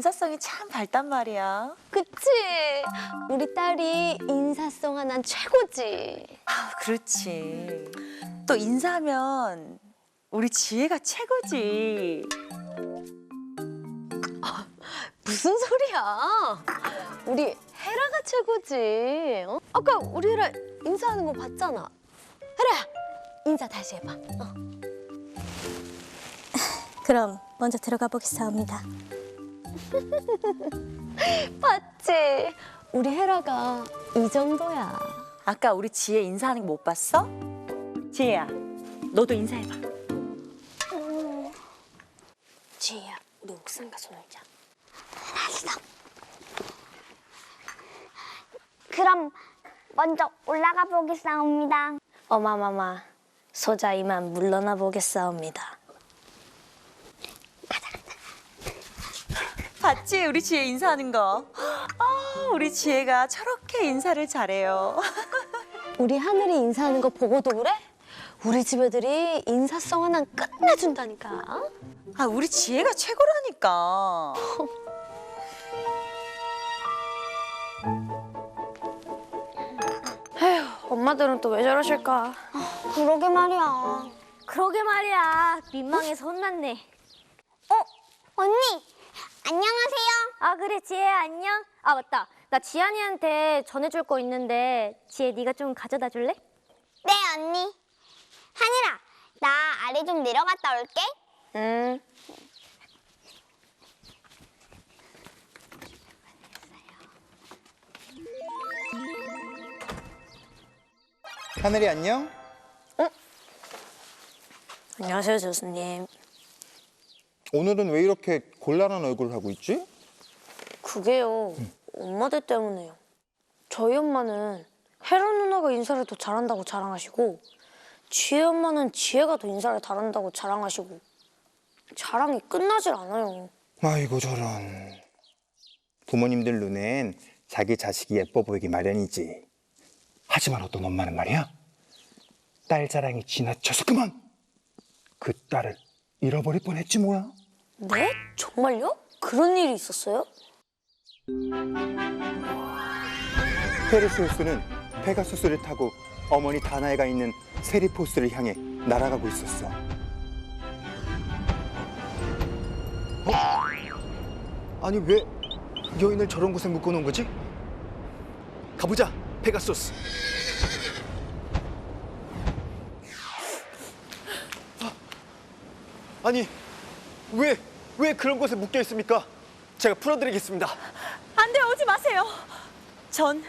인사성이 참 밝단 말이야. 그치? 우리 딸이 인사성 하나는 최고지. 아, 그렇지. 또 인사하면 우리 지혜가 최고지. 무슨 소리야? 우리 헤라가 최고지. 어? 아까 우리 헤라 인사하는 거 봤잖아. 헤라야, 인사 다시 해봐. 어. 그럼 먼저 들어가 보겠사옵니다. 봤지? 우리 헤라가 이 정도야. 아까 우리 지혜 인사하는 거 못 봤어? 지혜야, 너도 인사해봐. 지혜야, 우리 옥상 가서 놀자. 그럼 먼저 올라가 보겠사옵니다. 어마마마, 소자 이만 물러나 보겠사옵니다. 봤지? 우리 지혜 인사하는 거. 아, 우리 지혜가 저렇게 인사를 잘해요. 우리 하늘이 인사하는 거 보고도 그래? 우리 집 애들이 인사성 하나 끝내준다니까. 아, 우리 지혜가 최고라니까. 엄마들은 또 왜 저러실까? 그러게 말이야. 그러게 말이야. 민망해서 혼났네. 어, 언니, 안녕하세요. 아 그래 지혜 안녕. 아 맞다. 나 지안이한테 전해줄 거 있는데 지혜 네가 좀 가져다 줄래? 네, 언니. 하늘아, 나 아래 좀 내려갔다 올게. 응. 하늘이 안녕? 안녕하세요 교수님. 오늘은 왜 이렇게 곤란한 얼굴을 하고 있지? 그게요. 엄마들 때문에요. 저희 엄마는 혜라 누나가 인사를 더 잘한다고 자랑하시고 지혜 엄마는 지혜가 더 인사를 잘한다고 자랑하시고 자랑이 끝나질 않아요. 아이고 저런 부모님들 눈엔 자기 자식이 예뻐 보이기 마련이지 하지만 어떤 엄마는 말이야 딸 자랑이 지나쳐서 그만 그 딸을 잃어버릴 뻔했지 뭐야 네? 정말요? 그런 일이 있었어요? 페르세우스는 페가수스를 타고 어머니 다나에가 있는 세리포스를 향해 날아가고 있었어 아니 왜 여인을 저런 곳에 묶어놓은 거지? 가보자, 페가소스. 아니 왜 왜 그런 곳에 묶여 있습니까? 제가 풀어드리겠습니다. 안 돼, 오지 마세요. 전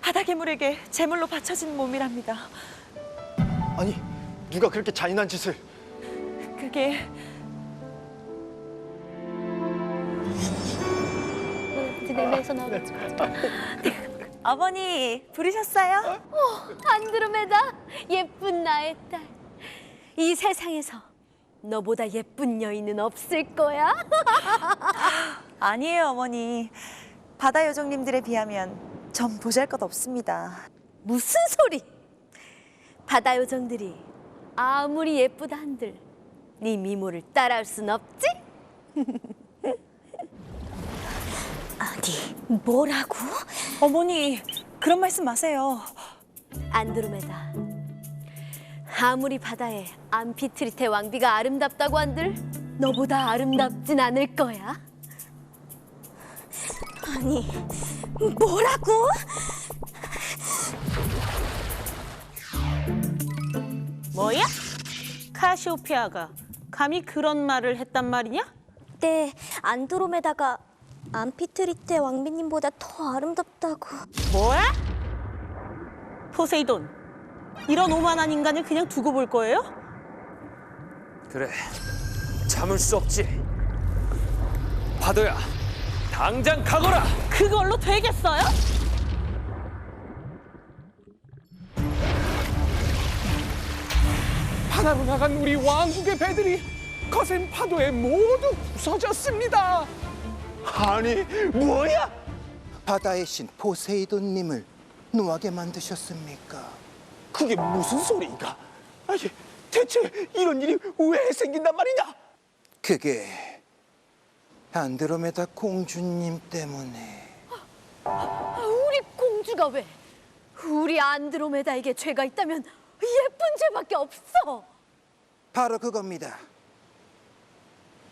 바다 괴물에게 제물로 바쳐진 몸이랍니다. 아니 누가 그렇게 잔인한 짓을? 그게 내 배에서 나오는 어머니 부르셨어요? 안드로메다 예쁜 나의 딸. 이 세상에서 너보다 예쁜 여인은 없을 거야. 아니에요, 어머니. 바다 요정님들에 비하면 전 보잘것 없습니다. 무슨 소리? 바다 요정들이 아무리 예쁘다 한들 네 미모를 따라할 순 없지? 아니, 뭐라고? 어머니, 그런 말씀 마세요. 안드로메다. 아무리 바다에 암피트리테 왕비가 아름답다고 한들 너보다 아름답진 않을 거야. 아니, 뭐라고? 뭐야? 카시오페아가 감히 그런 말을 했단 말이냐? 네, 안드로메다가 암피트리테 왕비님보다 더 아름답다고. 뭐야? 포세이돈, 이런 오만한 인간을 그냥 두고 볼 거예요? 그래 참을 수 없지 파도야 당장 가거라 그걸로 되겠어요? 바다로 나간 우리 왕국의 배들이 거센 파도에 모두 부서졌습니다 아니 뭐야? 바다의 신 포세이돈님을 노하게 만드셨습니까? 그게 무슨 소리인가? 아니 대체 이런 일이 왜 생긴단 말이냐? 그게 안드로메다 공주님 때문에 우리 공주가 왜? 우리 안드로메다에게 죄가 있다면 예쁜 죄밖에 없어. 바로 그겁니다.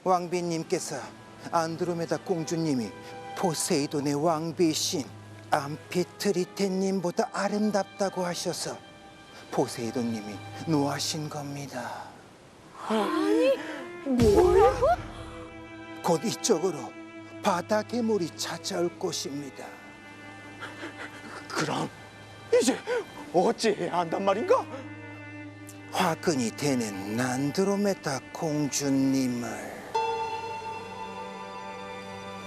왕비님께서 안드로메다 공주님이 포세이돈의 왕비신 암피트리테님보다 아름답다고 하셔서 포세이돈님이 노하신 겁니다. 아니, 뭐라고? 곧 이쪽으로 바다 괴물이 찾아올 것입니다. 그럼 이제 어찌해야 한단 말인가? 화근이 되는 안드로메다 공주님을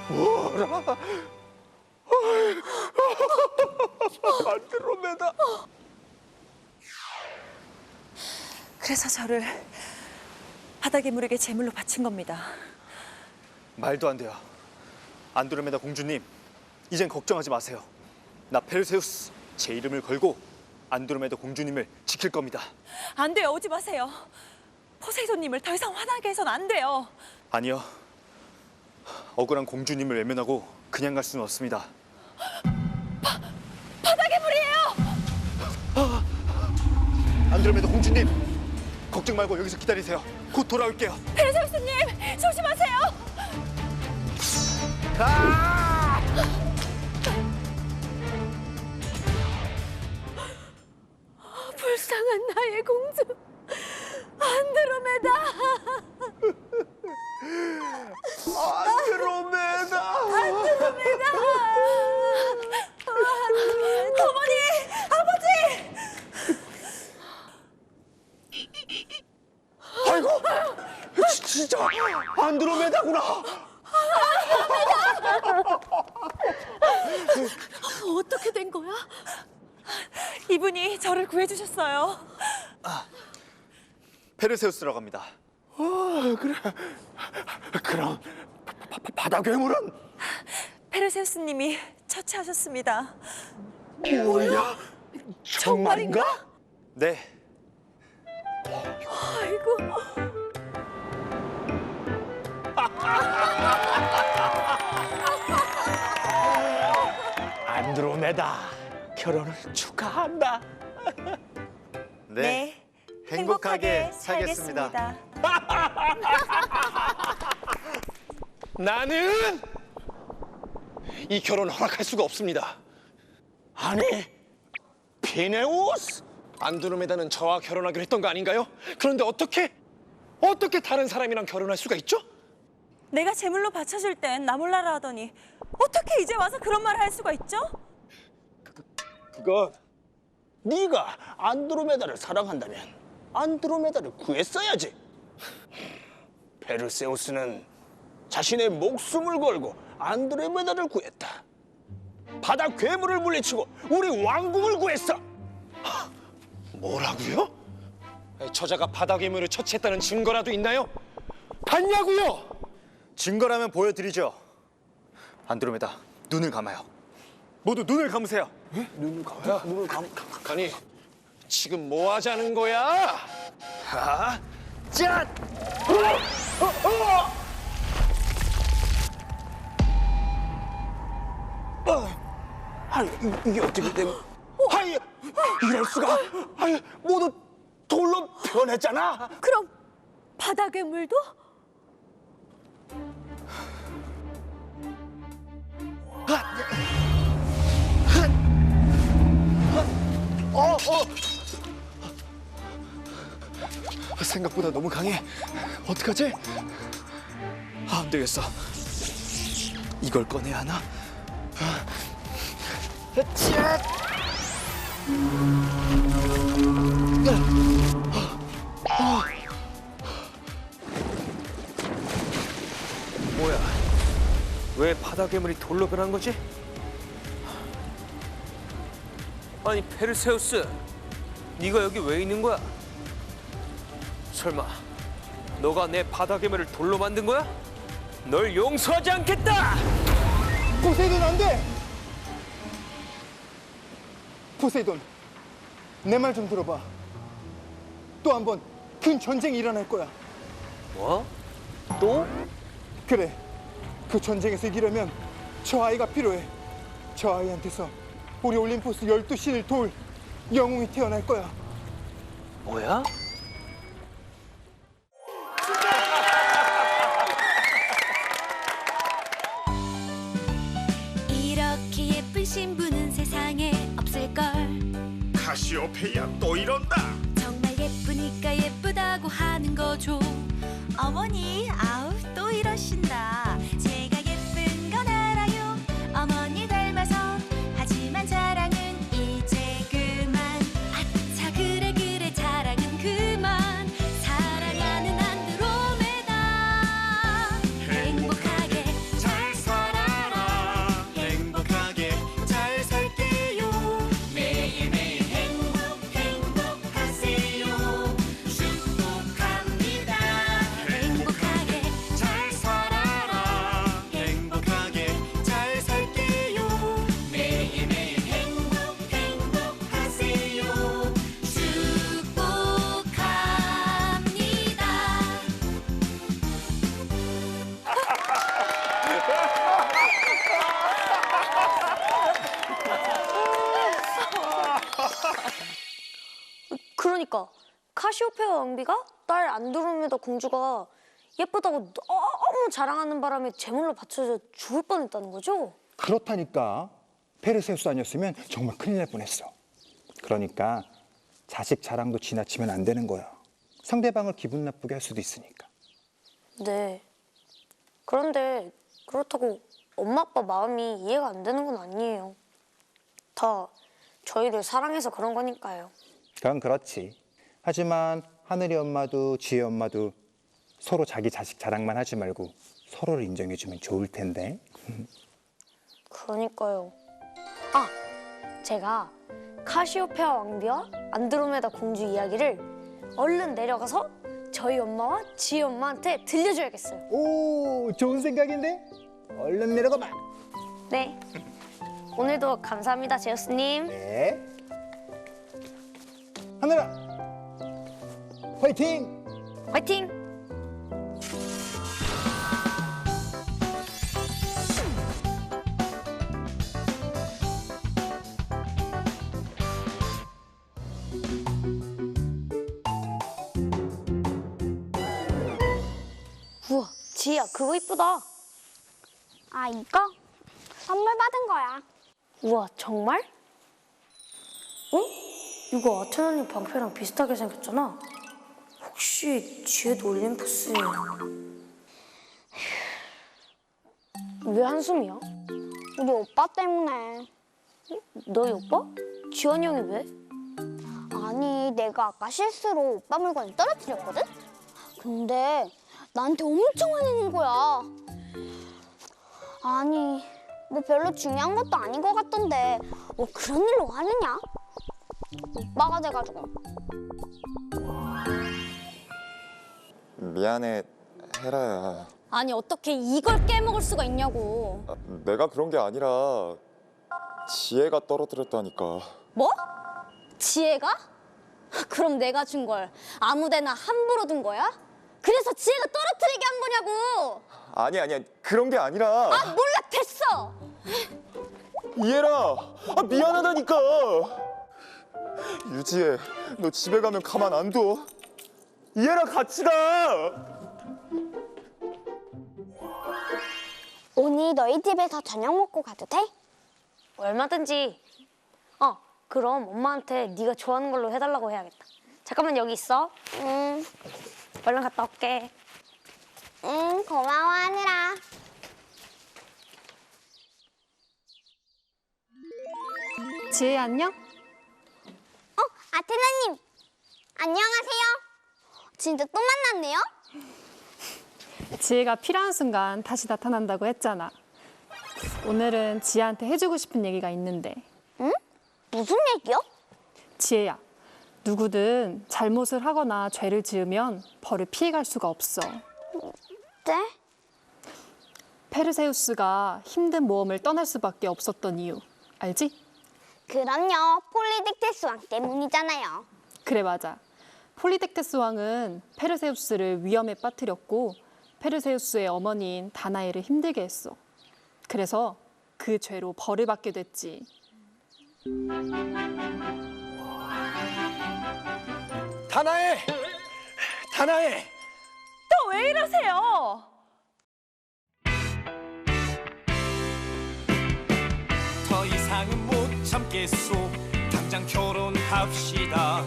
뭐라? 안드로메다. 그래서 저를 바다 괴물에게 제물로 바친 겁니다. 말도 안 돼요. 안드로메다 공주님, 이젠 걱정하지 마세요. 나 페르세우스 제 이름을 걸고 안드로메다 공주님을 지킬 겁니다. 안 돼요. 오지 마세요. 포세이돈님을 더 이상 화나게 해선 안 돼요. 아니요. 억울한 공주님을 외면하고 그냥 갈 수는 없습니다. 바다 괴물이에요. 안드로메다 공주님, 걱정 말고 여기서 기다리세요. 곧 돌아올게요. 페르세우스님 조심하세요. 불쌍한 나의 공주 안드로메다. 안드로메다. 어머니, 아버지. 아이고, 지- 진짜 안드로메다구나. 어떻게 된 거야? 이분이 저를 구해주셨어요. 페르세우스라고 합니다. 그럼 바, 바, 바다 괴물은 페르세우스님이 처치하셨습니다. 뭐야? 정말인가? 네. 아이고. 안드로메다 결혼을 축하한다. 네, 행복하게 살겠습니다. 나는 이 결혼 허락할 수가 없습니다. 아니, 피네우스 안드로메다는 저와 결혼하기로 했던 거 아닌가요? 그런데 어떻게 어떻게 다른 사람이랑 결혼할 수가 있죠? 내가 제물로 바쳐줄 땐 나 몰라라 하더니 어떻게 이제 와서 그런 말을 할 수가 있죠? 그건 네가 안드로메다를 사랑한다면 안드로메다를 구했어야지. 페르세우스는 자신의 목숨을 걸고 안드로메다를 구했다. 바다 괴물을 물리치고 우리 왕궁을 구했어. 하, 뭐라고요? 저자가 바다 괴물을 처치했다는 증거라도 있나요? 봤냐고요? 증거라면 보여드리죠. 안드로메다 눈을 감아요. 모두 눈을 감으세요. 눈을 감아. 눈을 감. 아니 지금 뭐 하자는 거야? 아, 짠! 아니 이- 이게 어떻게 된? 이럴 수가? 아니 모두 돌로 변했잖아. 그럼 바다 괴물도? 어, 어. 생각보다 너무 강해. 어떡하지? 아, 안 되겠어. 이걸 꺼내야 하나? 아. 뭐야? 왜 바다 괴물이 돌로 변한 거지? 아니 페르세우스, 네가 여기 왜 있는 거야? 설마 너가 내 바다 괴물을 돌로 만든 거야? 널 용서하지 않겠다! 포세이돈 안 돼! 포세이돈, 내 말 좀 들어봐. 또 한 번 큰 전쟁이 일어날 거야. 뭐? 또? 그래, 그 전쟁에서 이기려면 저 아이가 필요해. 저 아이한테서 우리 올림포스 열두 신을 도울 영웅이 태어날 거야. 뭐야? 이렇게 예쁜 신부는 세상에 없을걸. 카시오페이야 또 이런다. 정말 예쁘니까 예쁘다고 하는 거죠. 어머니 아우 또 이러신다 안드로메다 공주가 예쁘다고 너무 자랑하는 바람에 제물로 바쳐져 죽을 뻔했다는 거죠? 그렇다니까. 페르세우스 아니었으면 정말 큰일 날 뻔했어. 그러니까 자식 자랑도 지나치면 안 되는 거야. 상대방을 기분 나쁘게 할 수도 있으니까. 네. 그런데 그렇다고 엄마 아빠 마음이 이해가 안 되는 건 아니에요. 다 저희를 사랑해서 그런 거니까요. 그건 그렇지. 하지만 하늘이 엄마도 지혜 엄마도 서로 자기 자식 자랑만 하지 말고 서로를 인정해주면 좋을 텐데. 그러니까요. 아, 제가 카시오페아 왕비와 안드로메다 공주 이야기를 얼른 내려가서 저희 엄마와 지혜 엄마한테 들려줘야겠어요. 오, 좋은 생각인데? 얼른 내려가 봐. 네. 오늘도 감사합니다, 제우스님. 네. 하늘아, 화이팅! 화이팅! 우와, 지혜야, 그거 이쁘다. 아 이거 선물 받은 거야. 우와, 정말? 어? 이거 아테나님 방패랑 비슷하게 생겼잖아. 혹시 지혜도 올림푸스에... 왜 한숨이야? 우리 오빠 때문에. 너희 오빠? 지원이 형이 왜? 아니 내가 아까 실수로 오빠 물건을 떨어뜨렸거든? 근데 나한테 엄청 화내는 거야. 아니 뭐 별로 중요한 것도 아닌 것 같던데 뭐 그런 일로 화내냐? 오빠가 돼가지고. 미안해 헤라야 아니 어떻게 이걸 깨먹을 수가 있냐고. 아, 내가 그런 게 아니라 지혜가 떨어뜨렸다니까. 뭐? 지혜가? 그럼 내가 준 걸 아무데나 함부로 둔 거야? 그래서 지혜가 떨어뜨리게 한 거냐고! 아니 아니야 그런 게 아니라. 아 몰라 됐어! 이해라! 아, 미안하다니까! 유지혜 너 집에 가면 가만 안둬 이해라 같이 가 오늘 너희 집에서 저녁 먹고 가도 돼? 얼마든지. 어, 그럼 엄마한테 네가 좋아하는 걸로 해달라고 해야겠다. 잠깐만 여기 있어. 응, 얼른 갔다 올게. 응 고마워 하늘아. 지혜 안녕? 어 아테나님 안녕하세요. 진짜 또 만났네요? 지혜가 필요한 순간 다시 나타난다고 했잖아. 오늘은 지혜한테 해주고 싶은 얘기가 있는데 무슨 얘기요? 지혜야, 누구든 잘못을 하거나 죄를 지으면 벌을 피해갈 수가 없어. 네? 페르세우스가 힘든 모험을 떠날 수밖에 없었던 이유 알지? 그럼요. 폴리딕테스 왕 때문이잖아요. 그래 맞아. 폴리덱테스 왕은 페르세우스를 위험에 빠뜨렸고 페르세우스의 어머니인 다나이를 힘들게 했어. 그래서 그 죄로 벌을 받게 됐지. 다나에, 다나에. 또 왜 이러세요? 더 이상은 못 참겠소 당장 결혼합시다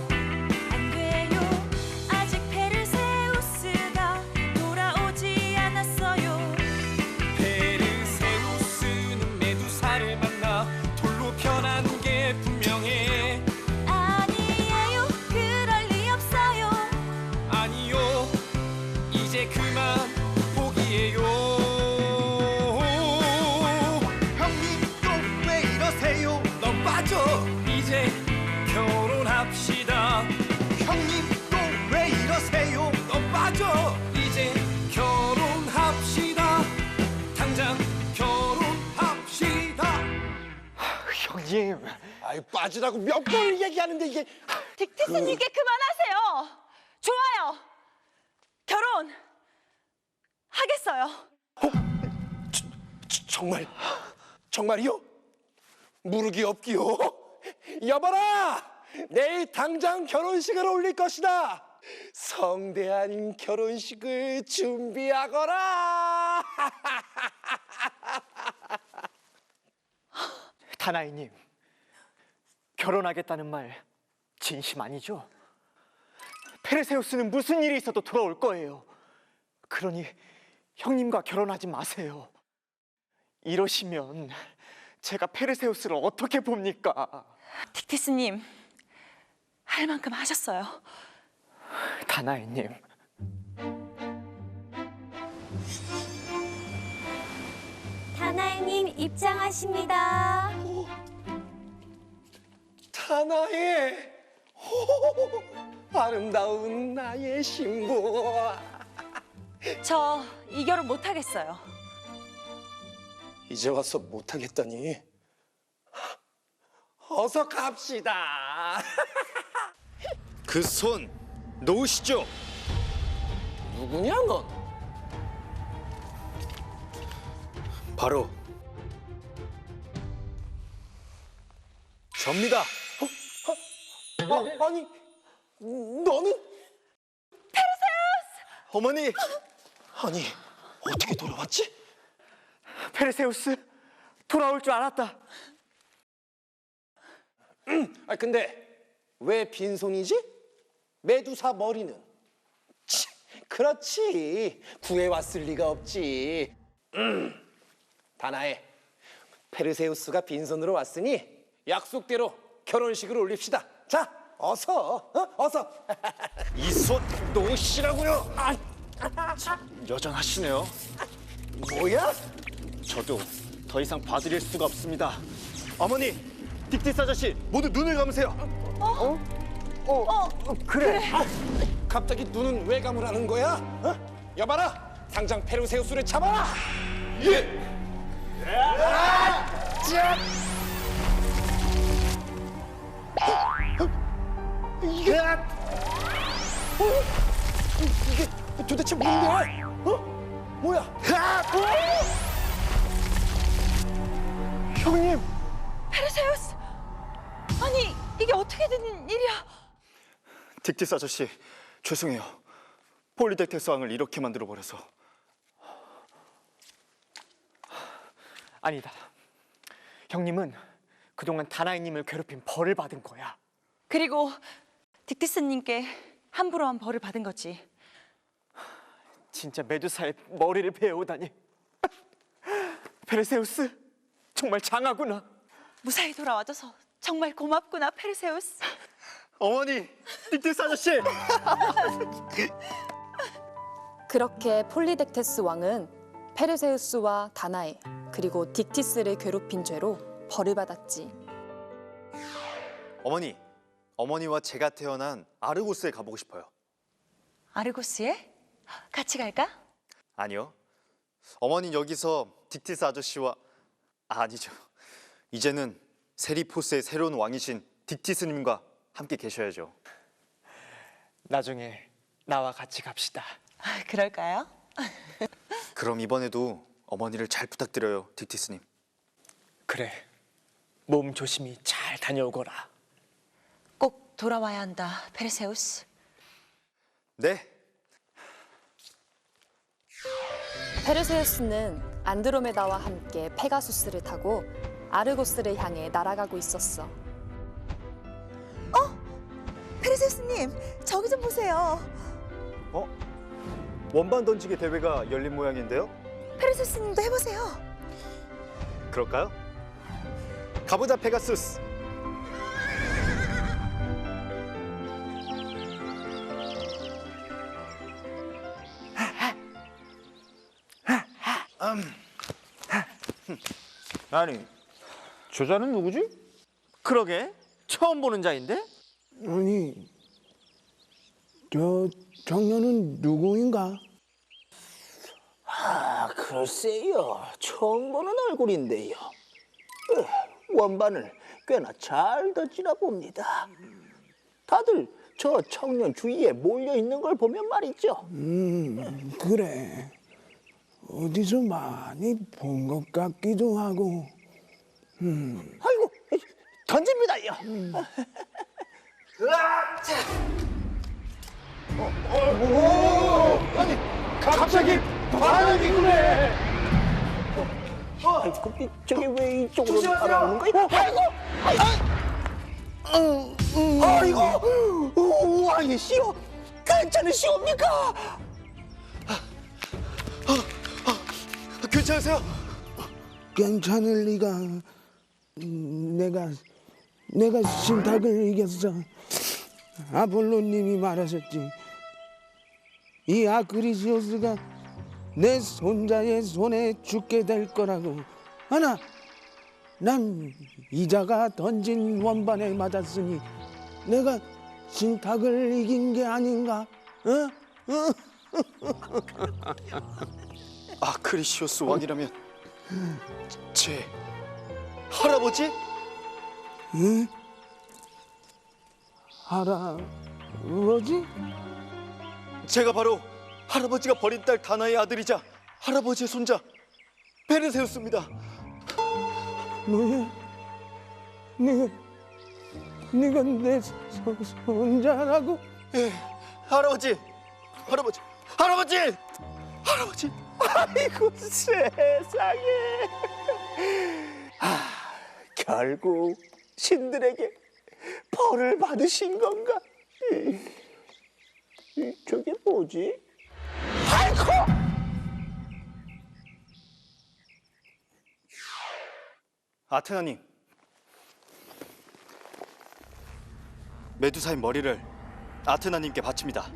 형님, 아이 빠지라고 몇번 얘기하는데 이게 딕티스님께 그만하세요. 좋아요. 결혼 하겠어요. 저- 정말 정말이요? 무르기 없기요. 여봐라, 내일 당장 결혼식을 올릴 것이다. 성대한 결혼식을 준비하거라. 다나이님, 결혼하겠다는 말 진심 아니죠? 페르세우스는 무슨 일이 있어도 돌아올 거예요. 그러니 형님과 결혼하지 마세요. 이러시면 제가 페르세우스를 어떻게 봅니까? 딕티스님 할 만큼 하셨어요. 다나이님, 다나이님 입장하십니다. 다나의 호, 아름다운 나의 신부. 저 이 결혼 못 하겠어요. 이제 와서 못하겠다니. 어서 갑시다. 그 손 놓으시죠. 누구냐 넌? 바로 접니다. 아, 아니 너는 어머니, 아니 어떻게 돌아왔지? 페르세우스 돌아올 줄 알았다. 아 근데 왜 빈손이지? 메두사 머리는 치, 그렇지 구해 왔을 리가 없지. 음, 다나에 페르세우스가 빈손으로 왔으니 약속대로 결혼식을 올립시다. 자, 어서, 어? 어서. 이손 놓으시라고요. 아, 여전하시네요. 뭐야? 저도 더 이상 봐드릴 수가 없습니다. 어머니, 딕티스 아저씨 모두 눈을 감으세요. 어, 그래. 아, 갑자기 눈은 왜 감으라는 거야? 어? 여봐라, 당장 페르세우스를 잡아라. 예. 이게 어? 이게 도대체 뭔데? 어? 뭐야? 형님, 페르세우스 아니 이게 어떻게 된 일이야? 딕티스 아저씨 죄송해요. 폴리덱테스 왕을 이렇게 만들어 버려서. 아니다. 형님은 그동안 다나이님을 괴롭힌 벌을 받은 거야. 그리고 딕티스님께 함부로 한 벌을 받은 거지. 진짜 메두사의 머리를 베어오다니. 페르세우스 정말 장하구나. 무사히 돌아와줘서 정말 고맙구나 페르세우스. 어머니, 딕티스 아저씨. 그렇게 폴리덱테스 왕은 페르세우스와 다나에 그리고 딕티스를 괴롭힌 죄로 벌을 받았지. 어머니, 어머니와 제가 태어난 아르고스에 가보고 싶어요. 아르고스에 같이 갈까? 아니요. 어머니 여기서 딕티스 아저씨와 아, 아니죠. 이제는 세리포스의 새로운 왕이신 딕티스님과 함께 계셔야죠. 나중에 나와 같이 갑시다. 아, 그럴까요? 그럼 이번에도 어머니를 잘 부탁드려요, 딕티스님. 그래. 몸 조심히 잘 다녀오거라. 꼭 돌아와야 한다, 페르세우스. 네. 페르세우스는 안드로메다와 함께 페가수스를 타고 아르고스를 향해 날아가고 있었어. 페르세우스님, 저기 좀 보세요. 어? 원반 던지기 대회가 열린 모양인데요? 페르세우스님도 해보세요. 그럴까요? 가보자, 페가수스. 아니, 저 자는 누구지? 그러게, 처음 보는 자인데? 아니, 저 청년은 누구인가? 아, 글쎄요. 처음 보는 얼굴인데요. 으, 원반을 꽤나 잘 던지나 봅니다. 다들 저 청년 주위에 몰려 있는 걸 보면 말이죠. 음, 그래. 어디서 많이 본 것 같기도 하고. 음, 아이고, 던집니다요. 으악! 자. 어, 어, 오, 아니, 갑자기 반응이 그래. 아이고, 근데 저게 왜 이쪽으로 따라오는 거야? 아이고, 아이고, 아이고, 우와, 이 씨오, 괜찮으시옵니까? 괜찮으세요? 괜찮을 리가. 음, 내가 내가 신탁을 이겼어. 아폴로님이 말하셨지. 이 아크리시오스가 내 손자의 손에 죽게 될 거라고. 하나, 난 이자가 던진 원반에 맞았으니 내가 신탁을 이긴 게 아닌가? 어? 어? 아크리시오스 왕이라면 제 할아버지? 응? 할아버지? 제가 바로 할아버지가 버린 딸 다나의 아들이자 할아버지의 손자 베르세우스입니다. 뭐야? 네가 네가 내 소- 손자라고? 예, 할아버지, 할아버지, 할아버지, 할아버지. 아이고 세상에. 아, 결국 신들에게 벌을 받으신 건가? 저게 뭐지? 아이고! 아테나님, 메두사의 머리를 아테나님께 바칩니다.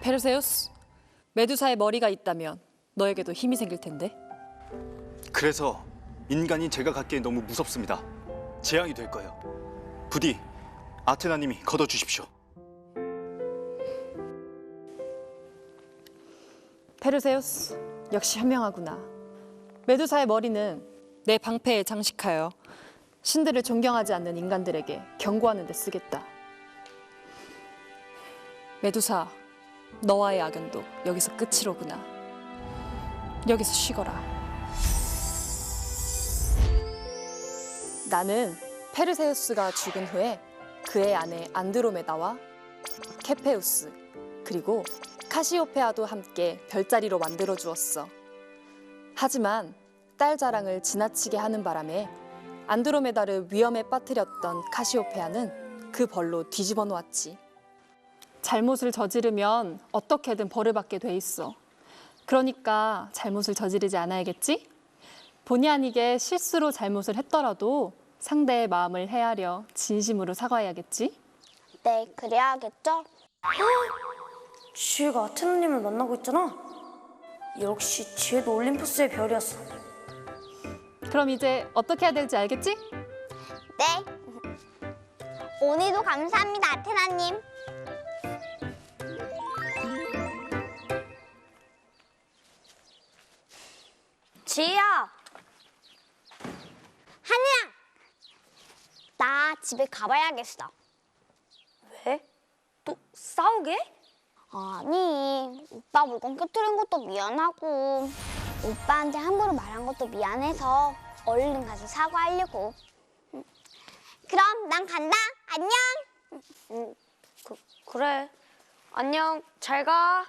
페르세우스, 메두사의 머리가 있다면 너에게도 힘이 생길 텐데. 그래서 인간이 제가 갖기엔 너무 무섭습니다. 재앙이 될 거예요. 부디 아테나님이 걷어 주십시오. 페르세우스, 역시 현명하구나. 메두사의 머리는 내 방패에 장식하여 신들을 존경하지 않는 인간들에게 경고하는 데 쓰겠다. 메두사, 너와의 악연도 여기서 끝이로구나. 여기서 쉬거라. 나는 페르세우스가 죽은 후에 그의 아내 안드로메다와 케페우스 그리고 카시오페아도 함께 별자리로 만들어 주었어. 하지만 딸 자랑을 지나치게 하는 바람에 안드로메다를 위험에 빠뜨렸던 카시오페아는 그 벌로 뒤집어 놓았지. 잘못을 저지르면 어떻게든 벌을 받게 돼 있어. 그러니까 잘못을 저지르지 않아야겠지? 본의 아니게 실수로 잘못을 했더라도 상대의 마음을 헤아려 진심으로 사과해야겠지? 네, 그래야겠죠? 지혜가 아테나님을 만나고 있잖아. 역시 지혜도 올림푸스의 별이었어. 그럼 이제 어떻게 해야 될지 알겠지? 네. 오늘도 감사합니다, 아테나님. 지희야. 한이야. 나 집에 가봐야겠어. 왜? 또 싸우게? 아니, 오빠 물건 깨뜨린 것도 미안하고, 오빠한테 함부로 말한 것도 미안해서 얼른 가서 사과하려고. 응. 그럼 난 간다. 안녕. 응, 그, 그래. 안녕. 잘 가.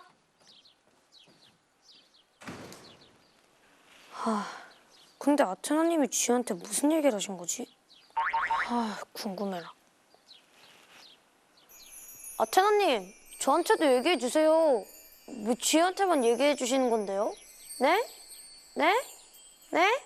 하, 근데 아테나님이 쥐한테 무슨 얘기를 하신 거지? 아, 궁금해라. 아테나님, 저한테도 얘기해 주세요. 왜 쥐한테만 얘기해 주시는 건데요? 네? 네? 네?